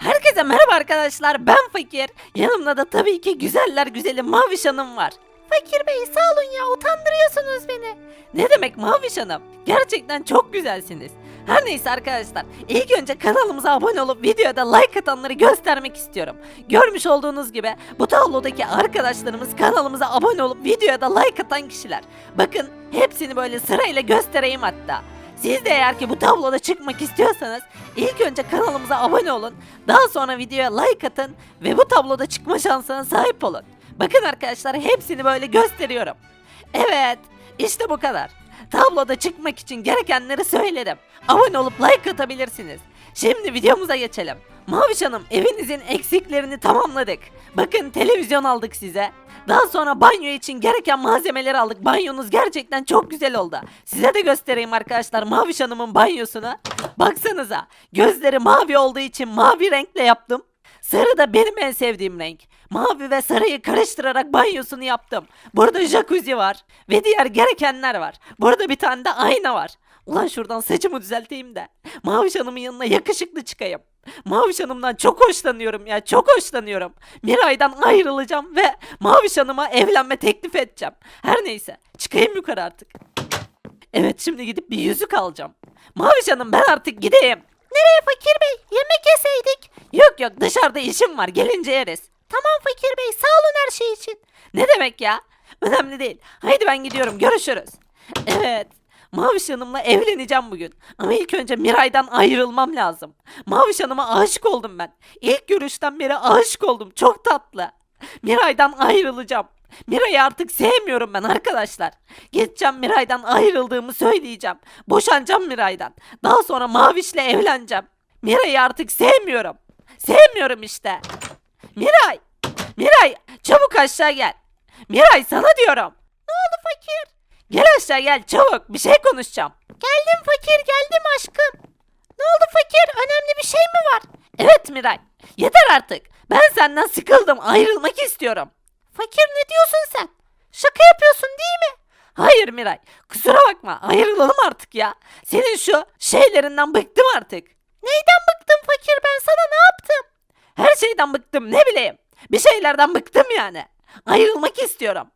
Herkese merhaba arkadaşlar ben Fakir. Yanımda da tabii ki güzeller güzeli Maviş Hanım var. Fakir Bey sağ olun ya utandırıyorsunuz beni. Ne demek Maviş Hanım? Gerçekten çok güzelsiniz. Her neyse arkadaşlar ilk önce kanalımıza abone olup videoda like atanları göstermek istiyorum. Görmüş olduğunuz gibi bu tablodaki arkadaşlarımız kanalımıza abone olup videoya da like atan kişiler. Bakın hepsini böyle sırayla göstereyim hatta. Siz de eğer ki bu tabloda çıkmak istiyorsanız ilk önce kanalımıza abone olun. Daha sonra videoya like atın ve bu tabloda çıkma şansına sahip olun. Bakın arkadaşlar hepsini böyle gösteriyorum. Evet işte bu kadar. Tabloda çıkmak için gerekenleri söyledim. Abone olup like atabilirsiniz. Şimdi videomuza geçelim. Maviş Hanım evinizin eksiklerini tamamladık. Bakın televizyon aldık size. Daha sonra banyo için gereken malzemeleri aldık. Banyonuz gerçekten çok güzel oldu. Size de göstereyim arkadaşlar Maviş Hanım'ın banyosunu. Baksanıza gözleri mavi olduğu için mavi renkle yaptım. Sarı da benim en sevdiğim renk. Mavi ve sarıyı karıştırarak banyosunu yaptım. Burada jacuzzi var ve diğer gerekenler var. Burada bir tane de ayna var. Ulan şuradan saçımı düzelteyim de. Maviş Hanım'ın yanına yakışıklı çıkayım. Maviş Hanım'dan çok hoşlanıyorum ya çok hoşlanıyorum. Miray'dan ayrılacağım ve Maviş Hanım'a evlenme teklif edeceğim. Her neyse çıkayım yukarı artık. Evet şimdi gidip bir yüzük alacağım. Maviş Hanım ben artık gideyim. Nereye Fakir Bey? Yemek yeseydik. Yok yok dışarıda işim var gelince yeriz. Tamam Fakir Bey sağ olun her şey için. Ne demek ya? Önemli değil. Haydi ben gidiyorum görüşürüz. Evet. Maviş Hanım'la evleneceğim bugün. Ama ilk önce Miray'dan ayrılmam lazım. Maviş Hanım'a aşık oldum ben. İlk görüşten beri aşık oldum. Çok tatlı. Miray'dan ayrılacağım. Miray'ı artık sevmiyorum ben arkadaşlar. Geçeceğim Miray'dan ayrıldığımı söyleyeceğim. Boşanacağım Miray'dan. Daha sonra Maviş'le evleneceğim. Miray'ı artık sevmiyorum. Sevmiyorum işte. Miray! Miray! Çabuk aşağı gel. Miray sana diyorum. Gel aşağı gel çabuk bir şey konuşacağım. Geldim fakir geldim aşkım. Ne oldu fakir önemli bir şey mi var? Evet Miray yeter artık. Ben senden sıkıldım ayrılmak istiyorum. Fakir ne diyorsun sen? Şaka yapıyorsun değil mi? Hayır Miray kusura bakma ayrılalım artık ya. Senin şu şeylerinden bıktım artık. Neyden bıktın fakir ben sana ne yaptım? Her şeyden bıktım ne bileyim. Bir şeylerden bıktım yani. Ayrılmak istiyorum.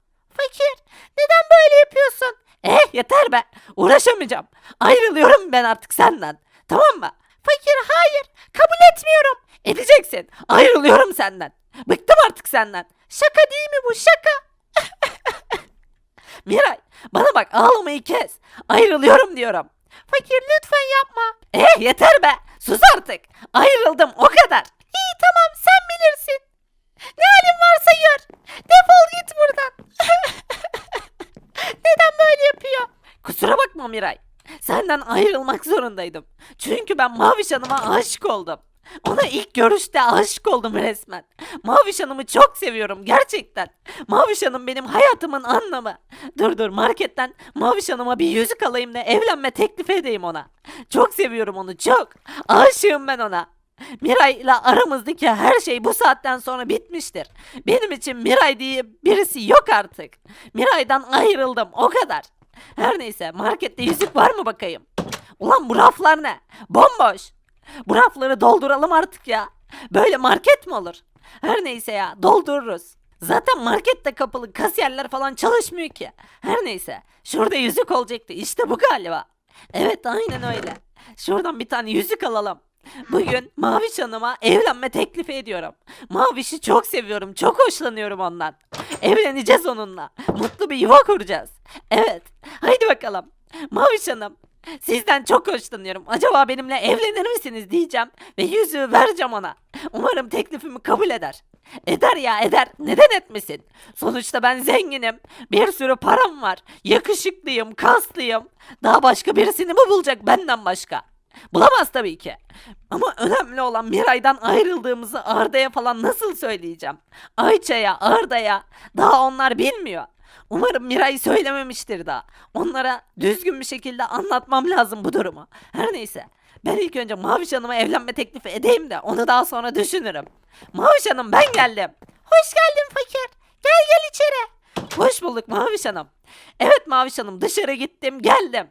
Fakir neden böyle yapıyorsun? Eh yeter be uğraşamayacağım. Ayrılıyorum ben artık senden. Tamam mı? Fakir hayır kabul etmiyorum. Edeceksin. Ayrılıyorum senden. Bıktım artık senden. Şaka değil mi bu şaka? Miray bana bak ağlamayı kes. Ayrılıyorum diyorum. Fakir lütfen yapma. Eh yeter be. Sus artık. Ayrıldım o kadar. İyi tamam sen bilirsin. Ne halin varsa gör. Defol git buradan. Neden böyle yapıyor? Kusura bakma Miray. Senden ayrılmak zorundaydım. Çünkü ben Maviş Hanım'a aşık oldum. Ona ilk görüşte aşık oldum resmen. Maviş Hanım'ı çok seviyorum gerçekten. Maviş Hanım benim hayatımın anlamı. Dur dur marketten Maviş Hanım'a bir yüzük alayım da evlenme teklif edeyim ona. Çok seviyorum onu çok. Aşığım ben ona. Miray ile aramızdaki her şey bu saatten sonra bitmiştir. Benim için Miray diye birisi yok artık. Miray'dan ayrıldım o kadar. Her neyse markette yüzük var mı bakayım? Ulan bu raflar ne? Bomboş. Bu rafları dolduralım artık ya. Böyle market mi olur? Her neyse ya doldururuz. Zaten market de kapalı kasiyerler falan çalışmıyor ki. Her neyse şurada yüzük olacaktı işte bu galiba. Evet aynen öyle. Şuradan bir tane yüzük alalım. Bugün Maviş Hanım'a evlenme teklifi ediyorum. Maviş'i çok seviyorum, çok hoşlanıyorum ondan. Evleneceğiz onunla. Mutlu bir yuva kuracağız. Evet, haydi bakalım. Maviş Hanım, sizden çok hoşlanıyorum. Acaba benimle evlenir misiniz diyeceğim ve yüzüğü vereceğim ona. Umarım teklifimi kabul eder. Eder ya eder. Neden etmesin? Sonuçta ben zenginim. Bir sürü param var. Yakışıklıyım, kaslıyım. Daha başka birisini mi bulacak benden başka? Bulamaz tabii ki. Ama önemli olan Miray'dan ayrıldığımızı Arda'ya falan nasıl söyleyeceğim? Ayça'ya, Arda'ya. Daha onlar bilmiyor. Umarım Miray söylememiştir daha. Onlara düzgün bir şekilde anlatmam lazım bu durumu. Her neyse. Ben ilk önce Maviş Hanım'a evlenme teklifi edeyim de onu daha sonra düşünürüm. Maviş Hanım ben geldim. Hoş geldin fakir. Gel gel içeri. Hoş bulduk Maviş Hanım. Evet Maviş Hanım dışarı gittim geldim.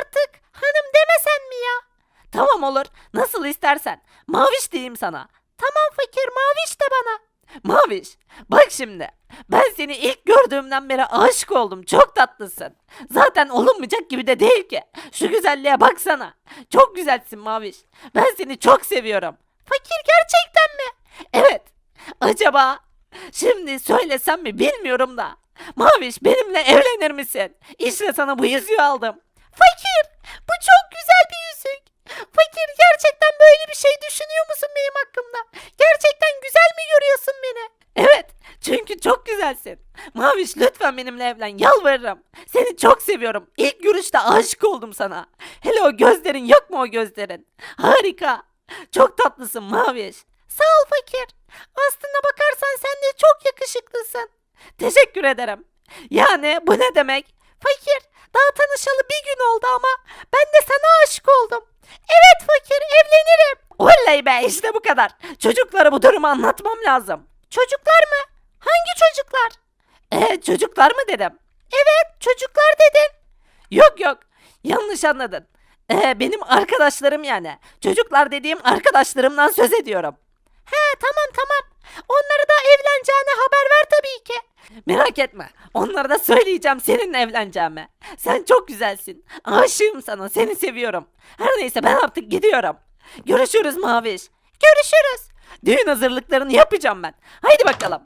Artık hanım demesen mi ya? Tamam olur. Nasıl istersen. Maviş diyeyim sana. Tamam fakir maviş de bana. Maviş bak şimdi. Ben seni ilk gördüğümden beri aşık oldum. Çok tatlısın. Zaten olunmayacak gibi de değil ki. Şu güzelliğe baksana. Çok güzelsin Maviş. Ben seni çok seviyorum. Fakir gerçekten mi? Evet. Acaba şimdi söylesem mi bilmiyorum da. Maviş benimle evlenir misin? İşte sana bu yüzüğü aldım. Fakir bu çok güzel bir yüzük. Fakir gerçekten böyle bir şey düşünüyor musun benim hakkımda? Gerçekten güzel mi görüyorsun beni? Evet çünkü çok güzelsin. Maviş lütfen benimle evlen yalvarırım. Seni çok seviyorum. İlk görüşte aşık oldum sana. Hele o gözlerin yok mu o gözlerin? Harika. Çok tatlısın Maviş. Sağ ol fakir. Aslına bakarsan sen de çok yakışıklısın. Teşekkür ederim. Yani bu ne demek? Fakir daha tanışalı bir gün oldu ama ben de sana aşık oldum. Evet be işte bu kadar. Çocuklara bu durumu anlatmam lazım. Çocuklar mı? Hangi çocuklar? Ee, çocuklar mı dedim? Evet çocuklar dedin. Yok yok yanlış anladın. Ee, benim arkadaşlarım yani. Çocuklar dediğim arkadaşlarımdan söz ediyorum. He tamam tamam. Onları da evleneceğine haber ver tabii ki. Merak etme. Onlara da söyleyeceğim seninle evleneceğimi. Sen çok güzelsin. Aşığım sana. Seni seviyorum. Her neyse ben artık gidiyorum. Görüşürüz Maviş. Görüşürüz. Düğün hazırlıklarını yapacağım ben. Haydi bakalım.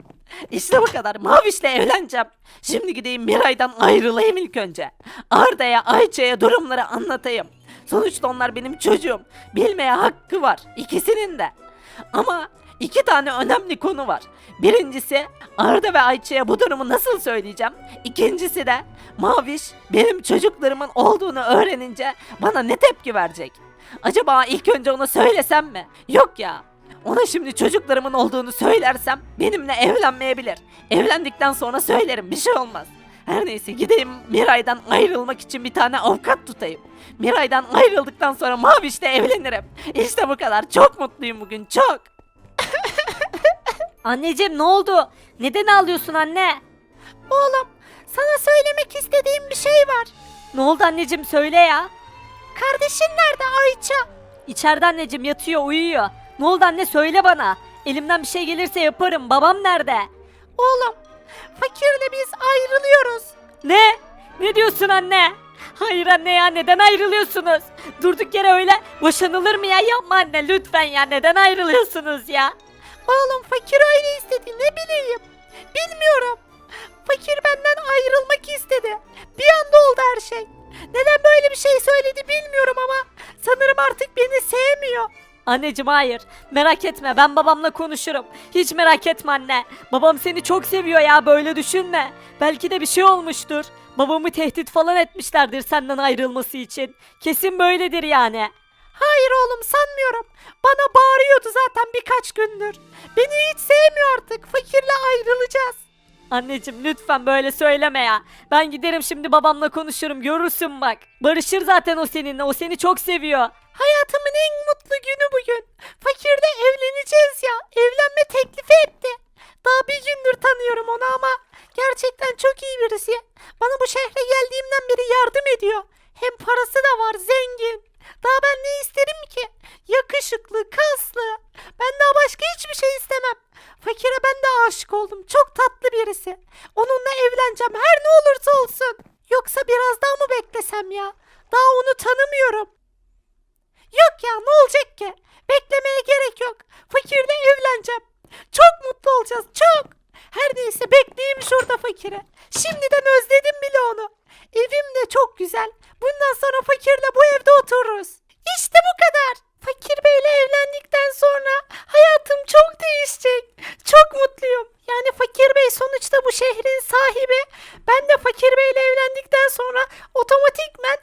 İşte bu kadar. Maviş'le evleneceğim. Şimdi gideyim Miray'dan ayrılayım ilk önce. Arda'ya, Ayça'ya durumları anlatayım. Sonuçta onlar benim çocuğum. Bilmeye hakkı var. ikisinin de. Ama iki tane önemli konu var. Birincisi Arda ve Ayça'ya bu durumu nasıl söyleyeceğim? İkincisi de Maviş benim çocuklarımın olduğunu öğrenince bana ne tepki verecek? Acaba ilk önce ona söylesem mi? Yok ya. Ona şimdi çocuklarımın olduğunu söylersem benimle evlenmeyebilir. Evlendikten sonra söylerim bir şey olmaz. Her neyse gideyim Miray'dan ayrılmak için bir tane avukat tutayım. Miray'dan ayrıldıktan sonra Maviş'le evlenirim. İşte bu kadar. Çok mutluyum bugün çok. Anneciğim ne oldu? Neden ağlıyorsun anne? Oğlum sana söylemek istediğim bir şey var. Ne oldu anneciğim söyle ya. Kardeşin nerede Ayça? İçeride anneciğim yatıyor uyuyor. Ne oldu anne söyle bana. Elimden bir şey gelirse yaparım. Babam nerede? Oğlum fakirle biz ayrılıyoruz. Ne? Ne diyorsun anne? Hayır anne ya neden ayrılıyorsunuz? Durduk yere öyle boşanılır mı ya? Yapma anne lütfen ya neden ayrılıyorsunuz ya? Oğlum fakir öyle istedi ne bileyim. Bilmiyorum. Anneciğim hayır. Merak etme ben babamla konuşurum. Hiç merak etme anne. Babam seni çok seviyor ya böyle düşünme. Belki de bir şey olmuştur. Babamı tehdit falan etmişlerdir senden ayrılması için. Kesin böyledir yani. Hayır oğlum sanmıyorum. Bana bağırıyordu zaten birkaç gündür. Beni hiç sevmiyor artık. Fakirle ayrılacağız. Anneciğim lütfen böyle söyleme ya. Ben giderim şimdi babamla konuşurum görürsün bak. Barışır zaten o seninle o seni çok seviyor. Hayatımın en mutlu günü bugün. Fakirle evleneceğiz ya. Evlenme teklifi etti. Daha bir gündür tanıyorum onu ama gerçekten çok iyi birisi. Bana bu şehre geldiğimden beri yardım ediyor. Hem parası da var zengin. Daha ben ne isterim ki? Yakışıklı, kaslı. Ben daha başka hiçbir şey istemem. Fakire ben de aşık oldum. Çok tatlı birisi. Onunla evleneceğim her ne olursa olsun. Yoksa biraz daha mı beklesem ya? Daha onu tanımıyorum. Yok ya ne olacak ki? Beklemeye gerek yok. Fakirle evleneceğim. Çok mutlu olacağız çok. Her neyse bekleyeyim şurada fakire. Şimdiden özledim bile onu. Evim de çok güzel. Bundan sonra fakirle bu evde otururuz. İşte bu kadar. Fakir Bey'le evlendikten sonra hayatım çok değişecek. Çok mutluyum. Yani Fakir Bey sonuçta bu şehrin sahibi. Ben de Fakir Bey'le evlendikten sonra otomatikmen